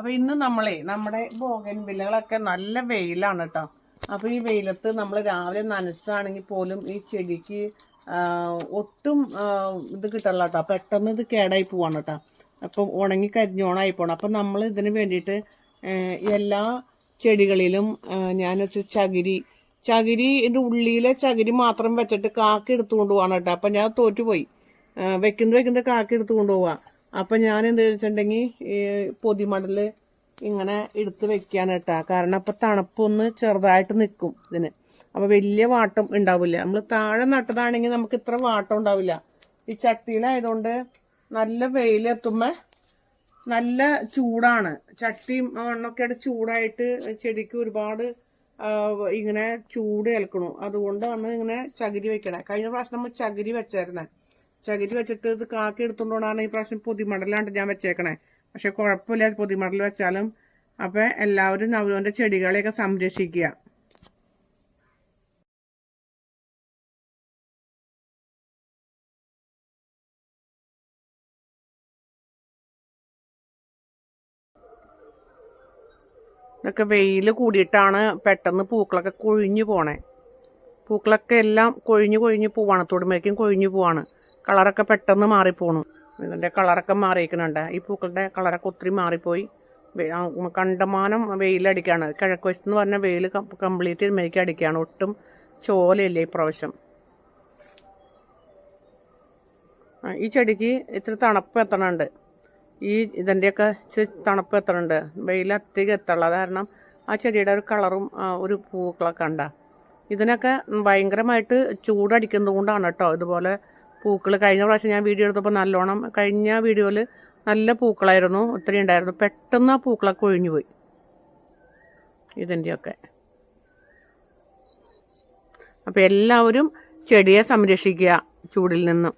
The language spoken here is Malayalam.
അപ്പൊ ഇന്ന് നമ്മളെ നമ്മുടെ ബോഗൻ വില്ലകളൊക്കെ നല്ല വെയിലാണ് കേട്ടോ അപ്പൊ ഈ വെയിലത്ത് നമ്മൾ രാവിലെ നനച്ചാണെങ്കിൽ പോലും ഈ ചെടിക്ക് ഒട്ടും ഇത് കിട്ടല്ല കേട്ടോ പെട്ടെന്ന് ഇത് കേടായി പോവാണ് കേട്ടോ അപ്പം ഉണങ്ങി കരിഞ്ഞോണായി പോണം. അപ്പം നമ്മൾ ഇതിന് വേണ്ടിയിട്ട് എല്ലാ ചെടികളിലും ഞാൻ വെച്ച് ചകിരി ചകിരി ഇതിന്റെ ഉള്ളിലെ ചകിരി മാത്രം വെച്ചിട്ട് കാക്കി എടുത്തുകൊണ്ട് പോവാണ് കേട്ടോ അപ്പം ഞാൻ തോറ്റുപോയി. വെക്കുന്നത് വെക്കുന്നത് കാക്കി എടുത്തുകൊണ്ട് കൊണ്ടുപോവാ. അപ്പം ഞാൻ എന്ത് വെച്ചിട്ടുണ്ടെങ്കിൽ ഈ പൊതിമടൽ ഇങ്ങനെ എടുത്ത് വെക്കാൻ കേട്ടാ. കാരണം അപ്പം തണുപ്പൊന്ന് ചെറുതായിട്ട് നിൽക്കും ഇതിന്. അപ്പം വലിയ വാട്ടം ഉണ്ടാവില്ല. നമ്മൾ താഴെ നട്ടതാണെങ്കിൽ നമുക്ക് ഇത്ര വാട്ടം ഉണ്ടാവില്ല. ഈ ചട്ടിയിലായതുകൊണ്ട് നല്ല വെയിലെത്തുമ്പോൾ നല്ല ചൂടാണ്. ചട്ടിയും മണ്ണൊക്കെ ആയിട്ട് ചൂടായിട്ട് ചെടിക്ക് ഒരുപാട് ഇങ്ങനെ ചൂട് ഏൽക്കണു. അതുകൊണ്ടാണ് ഇങ്ങനെ ചകിരി വെക്കണേ. കഴിഞ്ഞ പ്രാവശ്യം നമ്മൾ ചകിരി വെച്ചായിരുന്നേ. ചകിരി വെച്ചിട്ട് ഇത് കാക്കി എടുത്തുകൊണ്ടാണ് ഈ പ്രാവശ്യം പൊതിമടലാണ്ട് ഞാൻ വെച്ചേക്കണേ. പക്ഷെ കുഴപ്പമില്ല പൊതിമടൽ വെച്ചാലും. അപ്പൊ എല്ലാവരും നവരോന്റെ ചെടികളെയൊക്കെ സംരക്ഷിക്കുക. ഇതൊക്കെ വെയിൽ കൂടിയിട്ടാണ് പെട്ടെന്ന് പൂക്കളൊക്കെ കൊഴിഞ്ഞു പോണേ. പൂക്കളൊക്കെ എല്ലാം കൊഴിഞ്ഞു കൊഴിഞ്ഞു പോവാണ്. തൊടുമ്പോഴേക്കും കൊഴിഞ്ഞു പോവാണ്. കളറൊക്കെ പെട്ടെന്ന് മാറിപ്പോണു. ഇതിന്റെ കളറൊക്കെ മാറിയിരിക്കുന്നുണ്ട് ഈ പൂക്കളുടെ കളറൊക്കെ ഒത്തിരി മാറിപ്പോയി. കണ്ടമാനം വെയിലടിക്കുകയാണ് കിഴക്ക് വശത്ത് പറഞ്ഞാൽ വെയിൽ കംപ്ലീറ്റ് മേക്ക് അടിക്കുകയാണ് ഒട്ടും ചോലയില്ലേ ഇപ്രാവശ്യം. ഈ ചെടിക്ക് ഇത്തിരി തണുപ്പ് എത്തണുണ്ട്. ഈ ഇതിന്റെയൊക്കെ ഇച്ചിരി തണുപ്പ് എത്തണുണ്ട്. വെയിൽ അധികം കാരണം ആ ചെടിയുടെ ഒരു കളറും ഒരു പൂക്കളൊക്കെ ഉണ്ടാ ഇതിനൊക്കെ ഭയങ്കരമായിട്ട് ചൂടടിക്കുന്നത് കൊണ്ടാണ് കേട്ടോ ഇതുപോലെ പൂക്കൾ കഴിഞ്ഞ പ്രാവശ്യം ഞാൻ വീഡിയോ എടുത്തപ്പോൾ നല്ലോണം കഴിഞ്ഞ വീഡിയോയിൽ നല്ല പൂക്കളായിരുന്നു ഒത്തിരി ഉണ്ടായിരുന്നു. പെട്ടെന്ന് ആ പൂക്കളൊക്കെ ഒഴിഞ്ഞു പോയി. ഇതിന്റെയൊക്കെ അപ്പോൾ എല്ലാവരും ചെടിയെ സംരക്ഷിക്കുക ചൂടിൽ നിന്നും.